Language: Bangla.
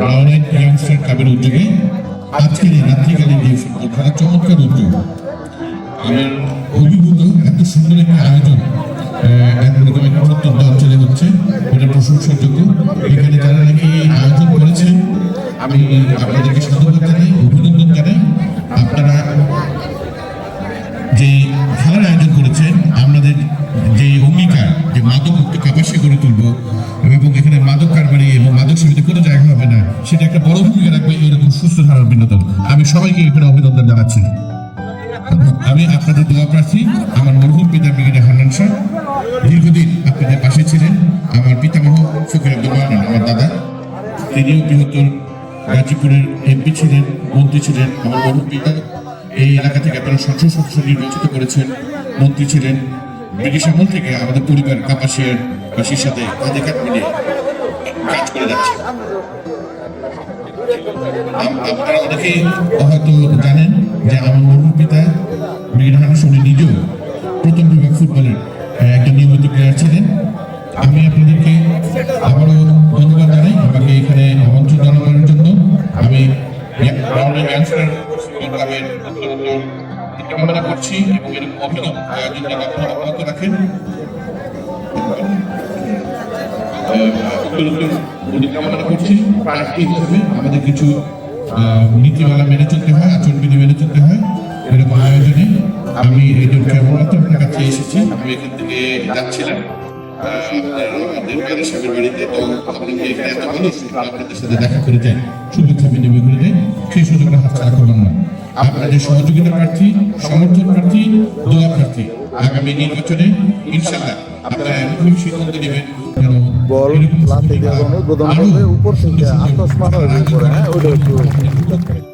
রাওনাইট ইয়াংস্টার ক্লাবের উদ্যোগে আজকের এই রাত্রিকালীন ফুটবল খেলা চমৎকার উদ্যোগ। আমার অভিভূত, এত সুন্দর একটা আয়োজন একটা প্রত্যন্ত অঞ্চলে হচ্ছে এটা প্রশংসার যোগ্য এখানে যারা নাকি আয়োজন করেছেন, আমি আপনাদেরকে সাধুবাদ জানাই, অভিনন্দন জানাই। আপনারা যে সেটা একটা বড় ভূমিকা রাখবে এরকম সুস্থ ধারার বিনোদন আমি সবাইকে এখানে অভিনন্দন জানাচ্ছি। আমি আপনাদের দোয়া প্রার্থী, আমার মরহুম পিতা ব্রিগেডিয়ার হান্নান শাহ। দীর্ঘদিন আপনাদের পাশে ছিলেন, আমার পিতামহ ফকির আব্দুল আমার দাদা। তিনিও বৃহত্তর গাজীপুরের এমপি ছিলেন, মন্ত্রী ছিলেন, আমার মরহুম পিতা। এই এলাকা থেকে আপনারা সংসদ সদস্য নির্বাচিত করেছেন, মন্ত্রী ছিলেন। ব্রিটিশ আমল থেকে আমাদের পরিবার কাপাসিয়ার বাসীর সাথে কাঁধে কাঁধ মিলিয়ে কাজ করে যাচ্ছে। আপনারা অনেকেই হয়তো জানেন যে আমার মরহুম পিতা হানিস উনি নিজেও প্রথম বিভাগ ফুটবলের একজন নিয়মিত প্লেয়ার ছিলেন। আমি আপনাদেরকে আবারও ধন্যবাদ জানাই আমাকে এখানে আমন্ত্রণ জানানোর জন্য। আমি কামনা করছি এবং এরকম অভিনব আয়োজন রাখেন। আমাদের কিছু নীতিমালা মেনে চলতে হয় আচরণবিধি মেনে চলতে হয় এরকম আয়োজনে আমি এই যে কেমনটা আপনার কাছে এসেছি আমি এখান থেকে যাচ্ছিলাম দেখা করে আপনাদের সহযোগিতা প্রার্থী সমর্থন প্রার্থী দোয়া প্রার্থী আগামী নির্বাচনে আপনারা সিদ্ধান্ত নেবেন বল যখন উদ্বোধন করবে উপর থেকে আত্মস্মার সুন্দর আত্মস্মান হয়ে ওইটা একটু।